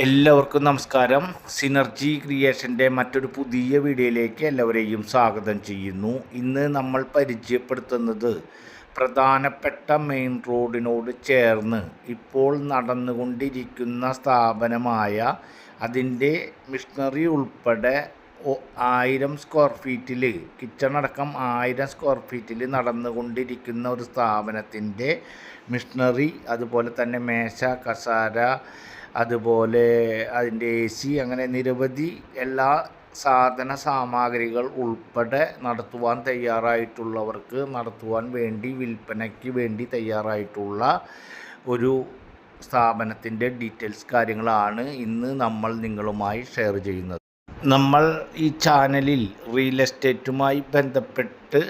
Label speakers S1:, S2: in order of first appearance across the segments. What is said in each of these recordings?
S1: എല്ലാവർക്കും നമസ്കാരം. സിനർജി ക്രിയേഷന്റെ മറ്റൊരു പുതിയ വീഡിയോയിലേക്ക് എല്ലാവരെയും സ്വാഗതം ചെയ്യുന്നു. ഇന്ന് നമ്മൾ പരിചയപ്പെടുത്തുന്നത് പ്രധാനപ്പെട്ട മെയിൻ റോഡിനോട് ചേർന്ന് ഇപ്പോൾ നടന്നുകൊണ്ടിരിക്കുന്ന സ്ഥാപനമായ അതിന്റെ മിഷണറി ഉൾപ്പെടെ ആയിരം സ്ക്വയർ ഫീറ്റിൽ കിച്ചൺ അടക്കം ആയിരം സ്ക്വയർ ഫീറ്റിൽ നടന്നുകൊണ്ടിരിക്കുന്ന ഒരു സ്ഥാപനത്തിന്റെ മിഷണറി അതുപോലെ തന്നെ മേശ കസാര അതുപോലെ അതിന്റെ എ സി അങ്ങനെ നിരവധി എല്ലാ സാധന സാമഗ്രികൾ ഉൾപ്പെടെ നടത്തുവാൻ തയ്യാറായിട്ടുള്ളവർക്ക് നടത്തുവാൻ വേണ്ടി വിൽപ്പനയ്ക്ക് വേണ്ടി തയ്യാറായിട്ടുള്ള ഒരു സ്ഥാപനത്തിന്റെ ഡീറ്റെയിൽസ് കാര്യങ്ങളാണ് ഇന്ന് നമ്മൾ നിങ്ങളുമായി ഷെയർ ചെയ്യുന്നത്. നമ്മൾ ഈ ചാനലിൽ റിയൽ എസ്റ്റേറ്റുമായി ബന്ധപ്പെട്ട്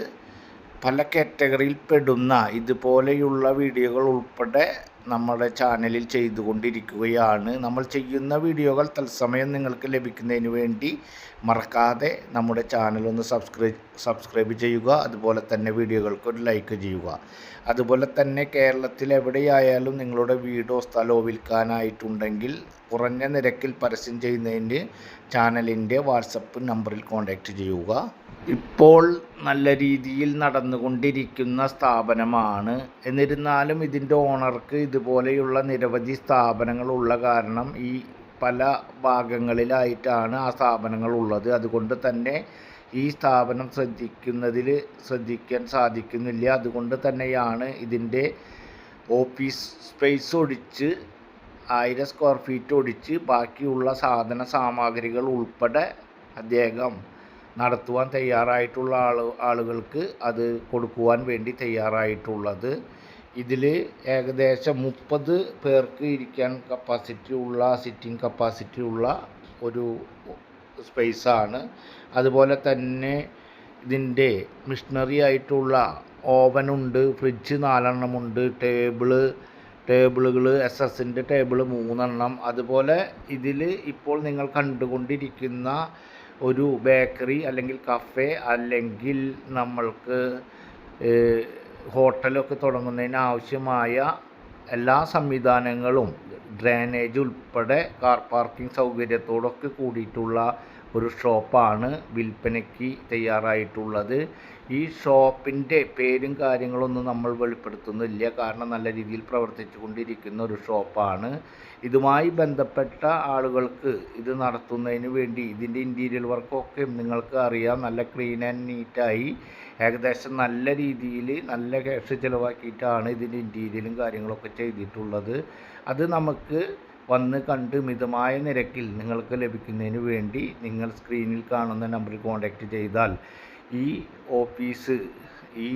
S1: പല കാറ്റഗറിയിൽ പെടുന്ന ഇതുപോലെയുള്ള വീഡിയോകൾ ഉൾപ്പെടെ നമ്മുടെ ചാനലിൽ ചെയ്തുകൊണ്ടിരിക്കുകയാണ്. നമ്മൾ ചെയ്യുന്ന വീഡിയോകൾ തത്സമയം നിങ്ങൾക്ക് ലഭിക്കുന്നതിന് വേണ്ടി മറക്കാതെ നമ്മുടെ ചാനൽ ഒന്ന് സബ്സ്ക്രൈബ് സബ്സ്ക്രൈബ് ചെയ്യുക. അതുപോലെ തന്നെ വീഡിയോകൾക്ക് ഒരു ലൈക്ക് ചെയ്യുക. അതുപോലെ തന്നെ കേരളത്തിൽ എവിടെയായാലും നിങ്ങളുടെ വീടോ സ്ഥലമോ വിൽക്കാനായിട്ടുണ്ടെങ്കിൽ കുറഞ്ഞ നിരക്കിൽ പരസ്യം ചെയ്യുന്നതിന് ചാനലിന്റെ വാട്സപ്പ് നമ്പറിൽ കോൺടാക്റ്റ് ചെയ്യുക. ഇപ്പോൾ നല്ല രീതിയിൽ നടന്നുകൊണ്ടിരിക്കുന്ന സ്ഥാപനമാണ്. എന്നിരുന്നാലും ഇതിന്റെ ഓണർക്ക് ഇതുപോലെയുള്ള നിരവധി സ്ഥാപനങ്ങളുള്ള കാരണം ഈ പല ഭാഗങ്ങളിലായിട്ടാണ് ആ സ്ഥാപനങ്ങൾ ഉള്ളത്. അതുകൊണ്ട് തന്നെ ഈ സ്ഥാപനം ശ്രദ്ധിക്കുന്നതിൽ ശ്രദ്ധിക്കാൻ സാധിക്കുന്നില്ല. അതുകൊണ്ട് തന്നെയാണ് ഇതിന്റെ ഓഫീസ് സ്പേസ് ഒഴിച്ച് ആയിരം സ്ക്വയർ ഫീറ്റ് ഒടിച്ച് ബാക്കിയുള്ള സാധന സാമഗ്രികൾ ഉൾപ്പെടെ അദ്ദേഹം നടത്തുവാൻ തയ്യാറായിട്ടുള്ള ആൾ ആളുകൾക്ക് അത് കൊടുക്കുവാൻ വേണ്ടി തയ്യാറായിട്ടുള്ളത്. ഇതിൽ ഏകദേശം മുപ്പത് പേർക്ക് ഇരിക്കാൻ കപ്പാസിറ്റി ഉള്ള സിറ്റിംഗ് കപ്പാസിറ്റി ഉള്ള ഒരു സ്പേസാണ് അതുപോലെ തന്നെ ഇതിന്റെ മിഷണറി ആയിട്ടുള്ള ഓവനുണ്ട് ഫ്രിഡ്ജ് നാലെണ്ണമുണ്ട് ടേബിൾ ടേബിളുകൾ എസ് എസിന്റെ ടേബിൾ മൂന്നെണ്ണം. അതുപോലെ ഇതിൽ ഇപ്പോൾ നിങ്ങൾ കണ്ടുകൊണ്ടിരിക്കുന്ന ഒരു ബേക്കറി അല്ലെങ്കിൽ കഫേ അല്ലെങ്കിൽ നമ്മൾക്ക് ഹോട്ടലൊക്കെ തുടങ്ങുന്നതിന് ആവശ്യമായ എല്ലാ സംവിധാനങ്ങളും ഡ്രെയിനേജ് ഉൾപ്പെടെ കാർ പാർക്കിംഗ് സൗകര്യത്തോടൊക്കെ കൂടിയിട്ടുള്ള ഒരു ഷോപ്പാണ് വിൽപ്പനയ്ക്ക് തയ്യാറായിട്ടുള്ളത്. ഈ ഷോപ്പിന്റെ പേരും കാര്യങ്ങളൊന്നും നമ്മൾ വെളിപ്പെടുത്തുന്നില്ല. കാരണം നല്ല രീതിയിൽ പ്രവർത്തിച്ചു കൊണ്ടിരിക്കുന്ന ഒരു ഷോപ്പാണ്. ഇതുമായി ബന്ധപ്പെട്ട ആളുകൾക്ക് ഇത് നടത്തുന്നതിന് വേണ്ടി ഇതിന്റെ ഇന്റീരിയൽ വർക്കൊക്കെ നിങ്ങൾക്ക് അറിയാം. നല്ല ക്ലീൻ ആൻഡ് നീറ്റായി. ഏകദേശം നല്ല രീതിയിൽ നല്ല ക്യാഷ് ചിലവാക്കിയിട്ടാണ് ഇതിന്റെ ഇന്റീരിയലും കാര്യങ്ങളൊക്കെ ചെയ്തിട്ടുള്ളത്. അത് നമുക്ക് വന്ന് കണ്ട് മിതമായ നിരക്കിൽ നിങ്ങൾക്ക് ലഭിക്കുന്നതിന് വേണ്ടി നിങ്ങൾ സ്ക്രീനിൽ കാണുന്ന നമ്പറിൽ കോൺടാക്റ്റ് ചെയ്താൽ ഈ ഓഫീസ് ഈ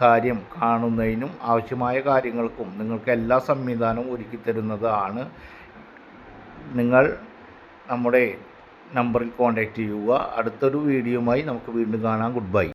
S1: കാര്യം കാണുന്നതിനും ആവശ്യമായ കാര്യങ്ങൾക്കും നിങ്ങൾക്ക് എല്ലാ സംവിധാനവും ഒരുക്കി തരുന്നതാണ്. നിങ്ങൾ നമ്മുടെ നമ്പറിൽ കോൺടാക്റ്റ് ചെയ്യുക. അടുത്തൊരു വീഡിയോയുമായി നമുക്ക് വീണ്ടും കാണാം. Good bye